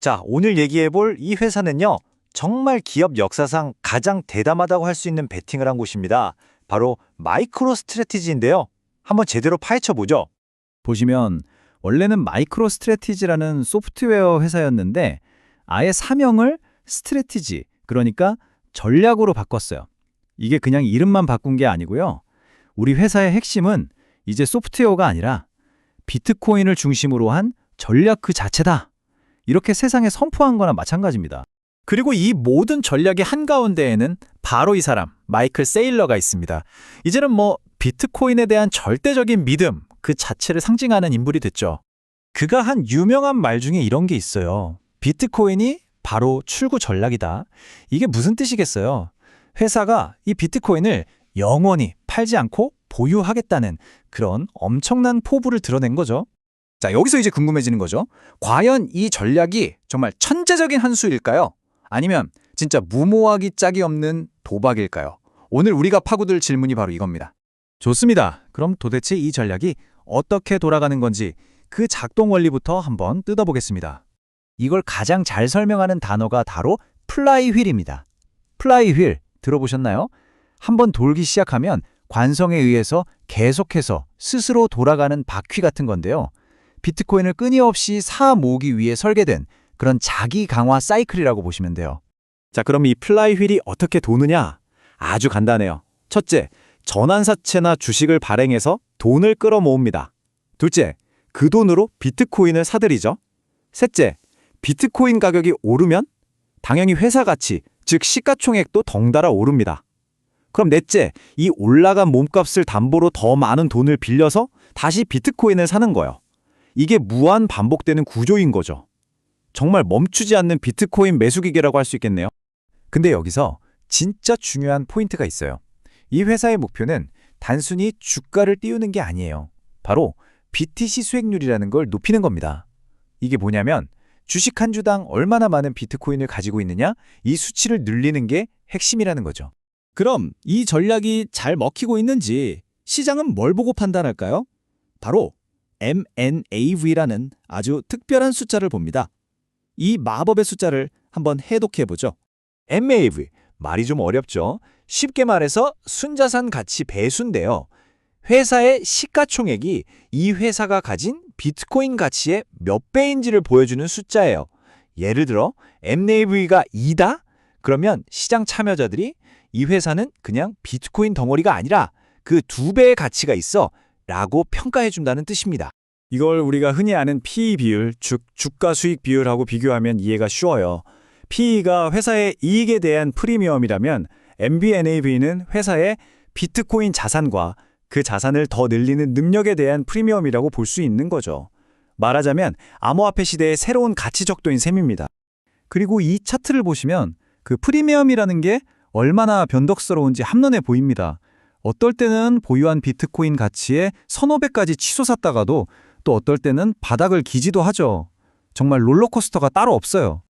자, 오늘 얘기해 볼 이 회사는요. 정말 기업 역사상 가장 대담하다고 할 수 있는 베팅을 한 곳입니다. 바로 마이크로 스트래티지인데요. 한번 제대로 파헤쳐 보죠. 보시면 원래는 마이크로 스트래티지라는 소프트웨어 회사였는데 아예 사명을 스트래티지, 그러니까 전략으로 바꿨어요. 이게 그냥 이름만 바꾼 게 아니고요. 우리 회사의 핵심은 이제 소프트웨어가 아니라 비트코인을 중심으로 한 전략 그 자체다. 이렇게 세상에 선포한 거나 마찬가지입니다. 그리고 이 모든 전략의 한가운데에는 바로 이 사람, 마이클 세일러가 있습니다. 이제는 뭐 비트코인에 대한 절대적인 믿음 그 자체를 상징하는 인물이 됐죠. 그가 한 유명한 말 중에 이런 게 있어요. 비트코인이 바로 출구 전략이다. 이게 무슨 뜻이겠어요? 회사가 이 비트코인을 영원히 팔지 않고 보유하겠다는 그런 엄청난 포부를 드러낸 거죠. 자, 여기서 이제 궁금해지는 거죠. 과연 이 전략이 정말 천재적인 한 수일까요? 아니면 진짜 무모하기 짝이 없는 도박일까요? 오늘 우리가 파고들 질문이 바로 이겁니다. 좋습니다. 그럼 도대체 이 전략이 어떻게 돌아가는 건지 그 작동 원리부터 한번 뜯어보겠습니다. 이걸 가장 잘 설명하는 단어가 바로 플라이휠입니다. 플라이휠 들어보셨나요? 한번 돌기 시작하면 관성에 의해서 계속해서 스스로 돌아가는 바퀴 같은 건데요. 비트코인을 끊임없이 사 모으기 위해 설계된 그런 자기 강화 사이클이라고 보시면 돼요. 자, 그럼 이 플라이 휠이 어떻게 도느냐? 아주 간단해요. 첫째, 전환사채나 주식을 발행해서 돈을 끌어 모읍니다. 둘째, 그 돈으로 비트코인을 사들이죠. 셋째, 비트코인 가격이 오르면 당연히 회사 가치, 즉 시가총액도 덩달아 오릅니다. 그럼 넷째, 이 올라간 몸값을 담보로 더 많은 돈을 빌려서 다시 비트코인을 사는 거예요. 이게 무한 반복되는 구조인 거죠. 정말 멈추지 않는 비트코인 매수 기계라고 할 수 있겠네요. 근데 여기서 진짜 중요한 포인트가 있어요. 이 회사의 목표는 단순히 주가를 띄우는 게 아니에요. 바로 BTC 수익률이라는 걸 높이는 겁니다. 이게 뭐냐면 주식 한 주당 얼마나 많은 비트코인을 가지고 있느냐 이 수치를 늘리는 게 핵심이라는 거죠. 그럼 이 전략이 잘 먹히고 있는지 시장은 뭘 보고 판단할까요? 바로 MNAV라는 아주 특별한 숫자를 봅니다. 이 마법의 숫자를 한번 해독해 보죠. MAV 말이 좀 어렵죠. 쉽게 말해서 순자산 가치 배수인데요. 회사의 시가총액이 이 회사가 가진 비트코인 가치의 몇 배인지를 보여주는 숫자예요. 예를 들어 MNAV가 2다? 그러면 시장 참여자들이 이 회사는 그냥 비트코인 덩어리가 아니라 그 두 배의 가치가 있어 라고 평가해 준다는 뜻입니다. 이걸 우리가 흔히 아는 PE 비율, 즉 주가 수익 비율하고 비교하면 이해가 쉬워요. PE가 회사의 이익에 대한 프리미엄이라면 MBNAV는 회사의 비트코인 자산과 그 자산을 더 늘리는 능력에 대한 프리미엄이라고 볼 수 있는 거죠. 말하자면 암호화폐 시대의 새로운 가치 적도인 셈입니다. 그리고 이 차트를 보시면 그 프리미엄이라는 게 얼마나 변덕스러운지 한눈에 보입니다. 어떨 때는 보유한 비트코인 가치의 서너 배까지 치솟았다가도 또 어떨 때는 바닥을 기지도 하죠. 정말 롤러코스터가 따로 없어요.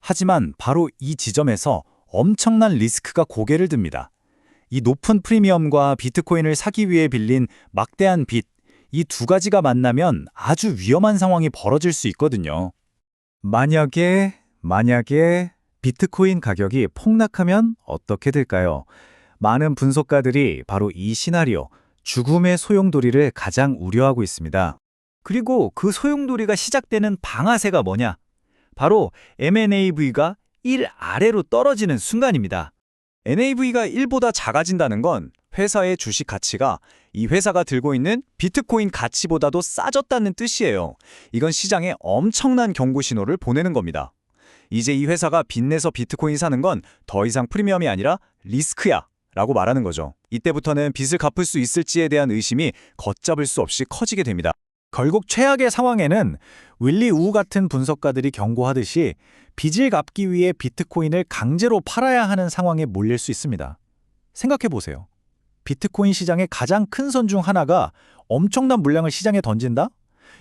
하지만 바로 이 지점에서 엄청난 리스크가 고개를 듭니다. 이 높은 프리미엄과 비트코인을 사기 위해 빌린 막대한 빚, 이 두 가지가 만나면 아주 위험한 상황이 벌어질 수 있거든요. 만약에 만약에 비트코인 가격이 폭락하면 어떻게 될까요? 많은 분석가들이 바로 이 시나리오, 죽음의 소용돌이를 가장 우려하고 있습니다. 그리고 그 소용돌이가 시작되는 방아쇠가 뭐냐? 바로 MNAV가 1 아래로 떨어지는 순간입니다. NAV가 1보다 작아진다는 건 회사의 주식 가치가 이 회사가 들고 있는 비트코인 가치보다도 싸졌다는 뜻이에요. 이건 시장에 엄청난 경고 신호를 보내는 겁니다. 이제 이 회사가 빚내서 비트코인 사는 건 더 이상 프리미엄이 아니라 리스크야 라고 말하는 거죠. 이때부터는 빚을 갚을 수 있을지에 대한 의심이 걷잡을 수 없이 커지게 됩니다. 결국 최악의 상황에는 윌리 우 같은 분석가들이 경고하듯이 빚을 갚기 위해 비트코인을 강제로 팔아야 하는 상황에 몰릴 수 있습니다. 생각해 보세요. 비트코인 시장의 가장 큰 선 중 하나가 엄청난 물량을 시장에 던진다?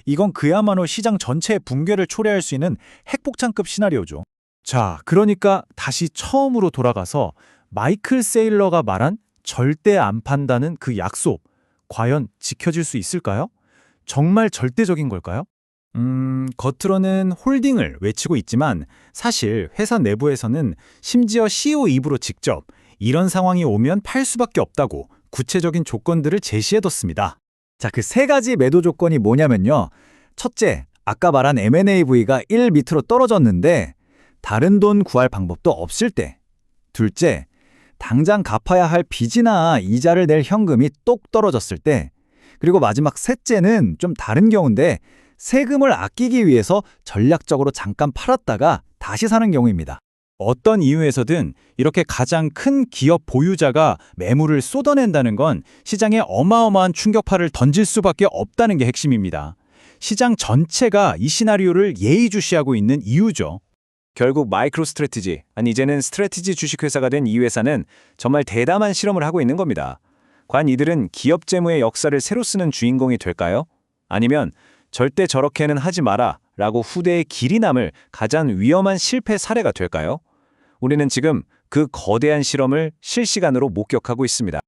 이건 그야말로 시장 전체의 붕괴를 초래할 수 있는 핵폭탄급 시나리오죠. 자, 그러니까 다시 처음으로 돌아가서 마이클 세일러가 말한 절대 안 판다는 그 약속, 과연 지켜질 수 있을까요? 정말 절대적인 걸까요? 음, 겉으로는 홀딩을 외치고 있지만 사실 회사 내부에서는 심지어 CEO 입으로 직접 이런 상황이 오면 팔 수밖에 없다고 구체적인 조건들을 제시해뒀습니다. 자, 그 세 가지 매도 조건이 뭐냐면요. 첫째, 아까 말한 M&AV가 1 밑으로 떨어졌는데 다른 돈 구할 방법도 없을 때. 둘째, 당장 갚아야 할 빚이나 이자를 낼 현금이 똑 떨어졌을 때. 그리고 마지막 셋째는 좀 다른 경우인데 세금을 아끼기 위해서 전략적으로 잠깐 팔았다가 다시 사는 경우입니다. 어떤 이유에서든 이렇게 가장 큰 기업 보유자가 매물을 쏟아낸다는 건 시장에 어마어마한 충격파를 던질 수밖에 없다는 게 핵심입니다. 시장 전체가 이 시나리오를 예의주시하고 있는 이유죠. 결국 마이크로 스트래티지, 아니 이제는 스트래티지 주식회사가 된 이 회사는 정말 대담한 실험을 하고 있는 겁니다. 과연 이들은 기업 재무의 역사를 새로 쓰는 주인공이 될까요? 아니면 절대 저렇게는 하지 마라 라고 후대에 길이 남을 가장 위험한 실패 사례가 될까요? 우리는 지금 그 거대한 실험을 실시간으로 목격하고 있습니다.